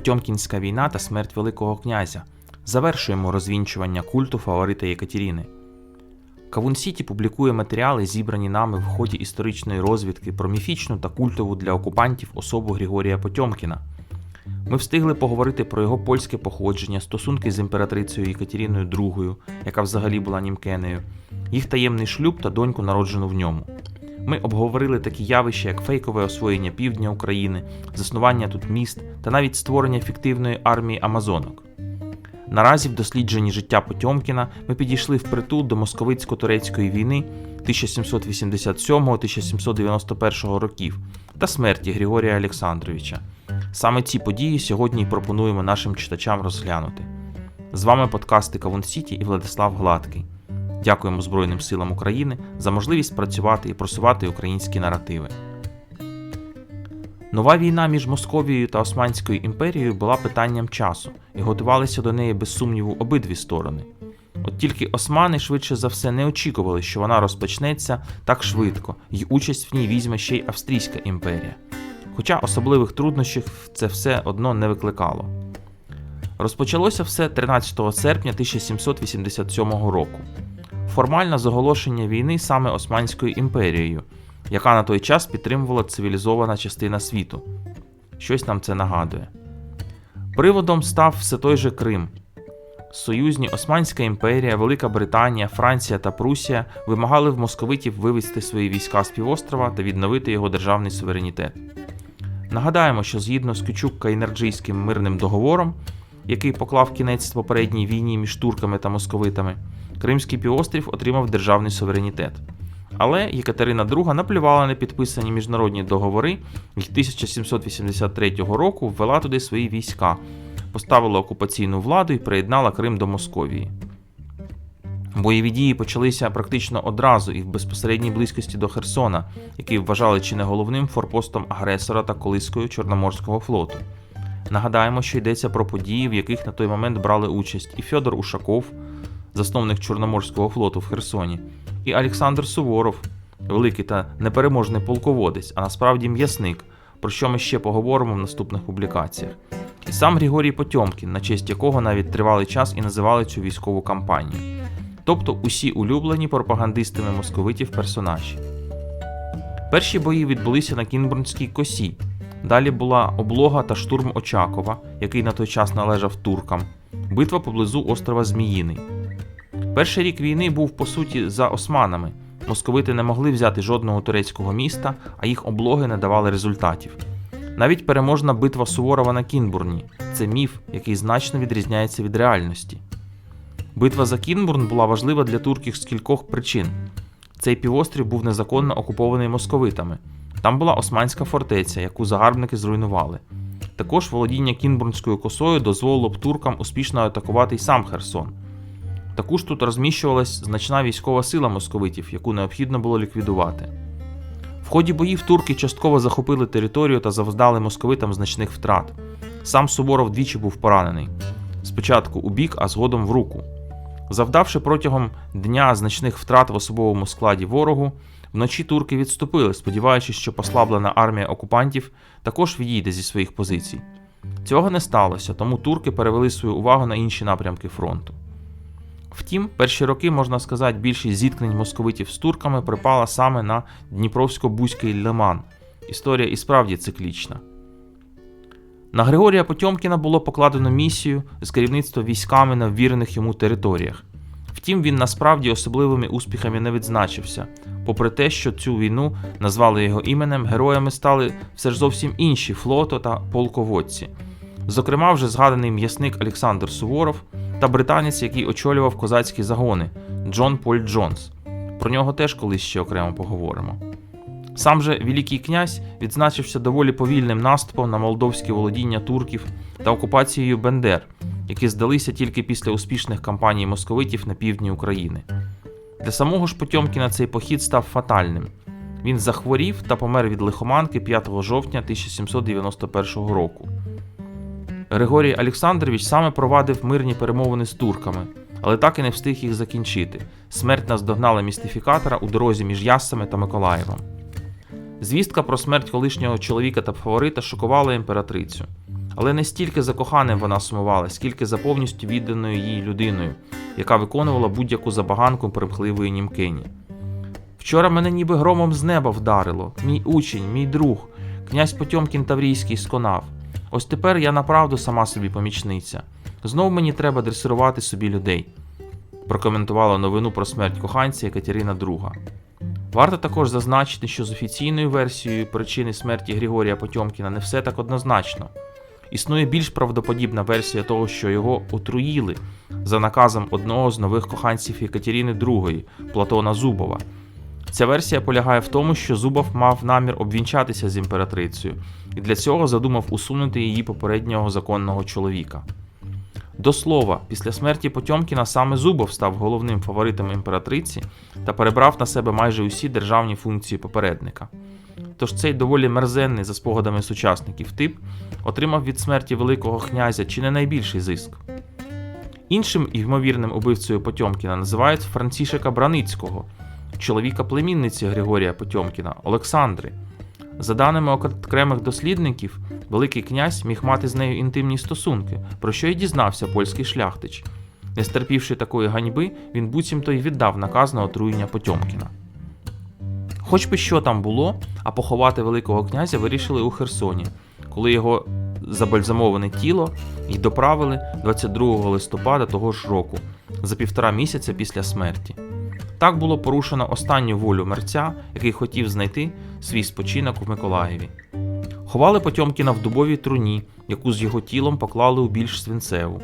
Потьомкінська війна та смерть Великого князя. Завершуємо розвінчування культу фаворита Єкатеріни. Кавун Сіті публікує матеріали, зібрані нами в ході історичної розвідки про міфічну та культову для окупантів особу Григорія Потьомкіна. Ми встигли поговорити про його польське походження, стосунки з імператрицею Єкатеріною II, яка взагалі була німкенею, їх таємний шлюб та доньку, народжену в ньому. Ми обговорили такі явища, як фейкове освоєння півдня України, заснування тут міст та навіть створення фіктивної армії Амазонок. Наразі в дослідженні життя Потьомкіна ми підійшли впритул до московицько-турецької війни 1787-1791 років та смерті Григорія Олександровича. Саме ці події сьогодні й пропонуємо нашим читачам розглянути. З вами подкасти Кавун Сіті і Владислав Гладкий. Дякуємо Збройним силам України за можливість працювати і просувати українські наративи. Нова війна між Московією та Османською імперією була питанням часу, і готувалися до неї без сумніву обидві сторони. От тільки османи швидше за все не очікували, що вона розпочнеться так швидко, і участь в ній візьме ще й Австрійська імперія. Хоча особливих труднощів це все одно не викликало. Розпочалося все 13 серпня 1787 року. Формальне заголошення війни саме Османською імперією, яка на той час підтримувала цивілізована частина світу. Щось нам це нагадує. Приводом став все той же Крим. Союзні Османська імперія, Велика Британія, Франція та Прусія вимагали в московитів вивести свої війська з півострова та відновити його державний суверенітет. Нагадаємо, що згідно з Кючук-Кайнерджийським мирним договором, який поклав кінець попередній війні між турками та московитами, Кримський півострів отримав державний суверенітет. Але Єкатерина II наплювала на підписані міжнародні договори і 1783 року ввела туди свої війська, поставила окупаційну владу і приєднала Крим до Московії. Бойові дії почалися практично одразу і в безпосередній близькості до Херсона, який вважали чи не головним форпостом агресора та колискою Чорноморського флоту. Нагадаємо, що йдеться про події, в яких на той момент брали участь і Фьодор Ушаков, засновник Чорноморського флоту в Херсоні, і Олександр Суворов, великий та непереможний полководець, а насправді м'ясник, про що ми ще поговоримо в наступних публікаціях. І сам Григорій Потьомкін, на честь якого навіть тривалий час і називали цю військову кампанію. Тобто усі улюблені пропагандистами московитів персонажі. Перші бої відбулися на Кінбурнській косі. Далі була облога та штурм Очакова, який на той час належав туркам, битва поблизу острова Зміїний. Перший рік війни був по суті за османами. Московити не могли взяти жодного турецького міста, а їх облоги не давали результатів. Навіть переможна битва Суворова на Кінбурні це міф, який значно відрізняється від реальності. Битва за Кінбурн була важлива для турків з кількох причин. Цей півострів був незаконно окупований московитами. Там була османська фортеця, яку загарбники зруйнували. Також володіння Кінбурнською косою дозволило б туркам успішно атакувати й сам Херсон. Також тут розміщувалась значна військова сила московитів, яку необхідно було ліквідувати. В ході боїв турки частково захопили територію та завдали московитам значних втрат. Сам Суворов двічі був поранений спочатку у бік, а згодом в руку. Завдавши протягом дня значних втрат в особовому складі ворогу, вночі турки відступили, сподіваючись, що послаблена армія окупантів також відійде зі своїх позицій. Цього не сталося, тому турки перевели свою увагу на інші напрямки фронту. Втім, перші роки, можна сказати, більшість зіткнень московитів з турками припала саме на Дніпровсько-Бузький лиман. Історія і справді циклічна. На Григорія Потьомкіна було покладено місію з керівництва військами на ввірених йому територіях. Втім, він насправді особливими успіхами не відзначився, попри те, що цю війну назвали його іменем, героями стали все ж зовсім інші флото та полководці. Зокрема, вже згаданий м'ясник Олександр Суворов та британець, який очолював козацькі загони Джон Поль Джонс. Про нього теж колись ще окремо поговоримо. Сам же Великий князь відзначився доволі повільним наступом на молдовські володіння турків та окупацією Бендер, які здалися тільки після успішних кампаній московитів на півдні України. Для самого ж Потьомкіна цей похід став фатальним. Він захворів та помер від лихоманки 5 жовтня 1791 року. Григорій Олександрович саме провадив мирні перемовини з турками, але так і не встиг їх закінчити. Смерть наздогнала містифікатора у дорозі між Яссами та Миколаєвом. Звістка про смерть колишнього чоловіка та фаворита шокувала імператрицю. Але не стільки за коханим вона сумувала, скільки за повністю відданою їй людиною, яка виконувала будь-яку забаганку примхливої німкині. Вчора мене ніби громом з неба вдарило, мій учень, мій друг, князь Потьомкін Таврійський сконав. Ось тепер я направду сама собі помічниця. Знов мені треба дресирувати собі людей, прокоментувала новину про смерть коханця Екатерина II. Варто також зазначити, що з офіційною версією причини смерті Григорія Потьомкіна не все так однозначно. Існує більш правдоподібна версія того, що його отруїли за наказом одного з нових коханців Екатерини II, Платона Зубова. Ця версія полягає в тому, що Зубов мав намір обвінчатися з імператрицею і для цього задумав усунути її попереднього законного чоловіка. До слова, після смерті Потьомкіна саме Зубов став головним фаворитом імператриці та перебрав на себе майже усі державні функції попередника. Тож цей доволі мерзенний за спогадами сучасників тип отримав від смерті Великого князя чи не найбільший зиск. Іншим ймовірним убивцею Потьомкіна називають Францішека Браницького, чоловіка племінниці Григорія Потьомкіна Олександри. За даними окремих дослідників, Великий князь міг мати з нею інтимні стосунки, про що й дізнався польський шляхтич. Не стерпівши такої ганьби, він буцімто й віддав наказ на отруєння Потьомкіна. Хоч би що там було, а поховати Великого князя вирішили у Херсоні, коли його забальзамоване тіло й доправили 22 листопада того ж року, за півтора місяця після смерті. Так було порушено останню волю мерця, який хотів знайти свій спочинок в Миколаєві. Ховали Потьомкіна в дубовій труні, яку з його тілом поклали у більш свинцеву.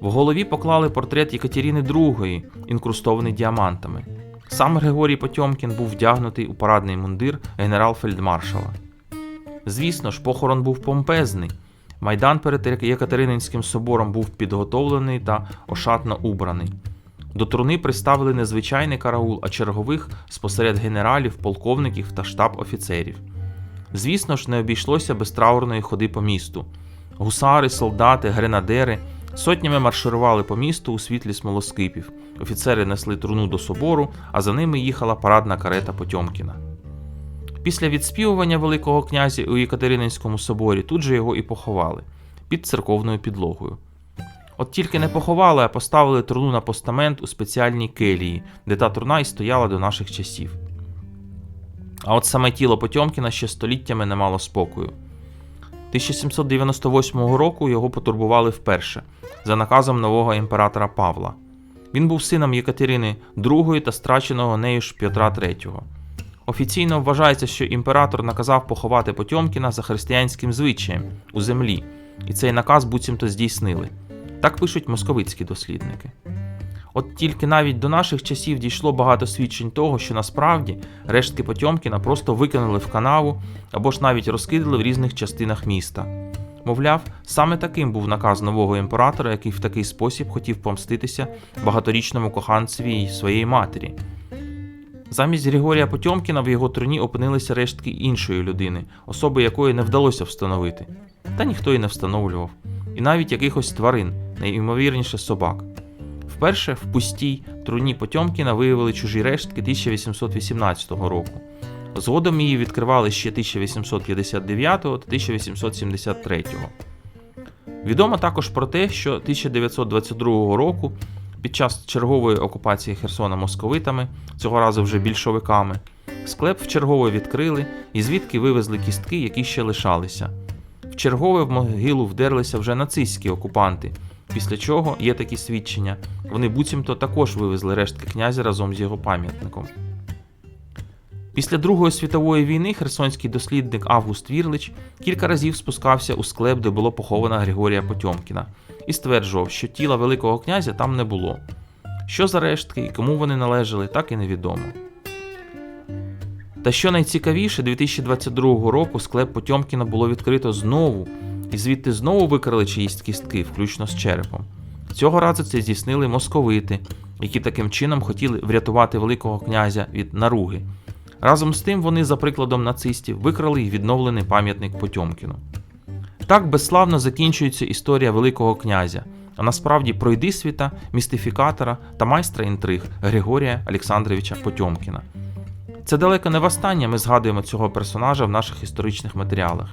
В голові поклали портрет Екатерини II, інкрустований діамантами. Сам Григорій Потьомкін був вдягнутий у парадний мундир генерал-фельдмаршала. Звісно ж, похорон був помпезний. Майдан перед Єкатерининським собором був підготовлений та ошатно убраний. До труни приставили не звичайний караул, а чергових спосеред генералів, полковників та штаб-офіцерів. Звісно ж, не обійшлося без траурної ходи по місту. Гусари, солдати, гренадери сотнями марширували по місту у світлі смолоскипів. Офіцери несли труну до собору, а за ними їхала парадна карета Потьомкіна. Після відспівування Великого князя у Єкатерининському соборі тут же його і поховали під церковною підлогою. От тільки не поховали, а поставили труну на постамент у спеціальній келії, де та труна і стояла до наших часів. А от саме тіло Потьомкіна ще століттями не мало спокою. 1798 року його потурбували вперше за наказом нового імператора Павла. Він був сином Єкатерини II та страченого нею ж Петра III. Офіційно вважається, що імператор наказав поховати Потьомкіна за християнським звичаєм у землі, і цей наказ буцімто здійснили. Так пишуть московицькі дослідники. От тільки навіть до наших часів дійшло багато свідчень того, що насправді рештки Потьомкіна просто викинули в канаву або ж навіть розкидали в різних частинах міста. Мовляв, саме таким був наказ нового імператора, який в такий спосіб хотів помститися багаторічному коханцеві й своєї матері. Замість Григорія Потьомкіна в його труні опинилися рештки іншої людини, особи якої не вдалося встановити. Та ніхто і не встановлював. І навіть якихось тварин, найімовірніше собак. Вперше в пустій труні Потьомкіна виявили чужі рештки 1818 року. Згодом її відкривали ще 1859 та 1873. Відомо також про те, що 1922 року під час чергової окупації Херсона московитами, цього разу вже більшовиками, склеп вчергово відкрили і звідки вивезли кістки, які ще лишалися. Вчергове в могилу вдерлися вже нацистські окупанти, після чого є такі свідчення. Вони буцімто також вивезли рештки князя разом з його пам'ятником. Після Другої світової війни херсонський дослідник Август Вірлич кілька разів спускався у склеп, де було поховано Григорія Потьомкіна, і стверджував, що тіла Великого князя там не було. Що за рештки і кому вони належали, так і невідомо. Та що найцікавіше, 2022 року склеп Потьомкіна було відкрито знову, і звідти знову викрали чиїсь кістки, включно з черепом. Цього разу це здійснили московити, які таким чином хотіли врятувати Великого князя від наруги. Разом з тим вони, за прикладом нацистів, викрали й відновлений пам'ятник Потьомкіну. Так безславно закінчується історія Великого князя, а насправді пройдисвіта, містифікатора та майстра інтриг Григорія Олександровича Потьомкіна. Це далеко не востаннє ми згадуємо цього персонажа в наших історичних матеріалах.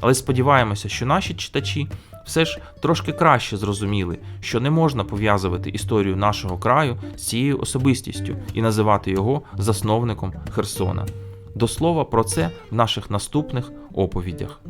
Але сподіваємося, що наші читачі все ж трошки краще зрозуміли, що не можна пов'язувати історію нашого краю з цією особистістю і називати його засновником Херсона. До слова про це в наших наступних оповідях.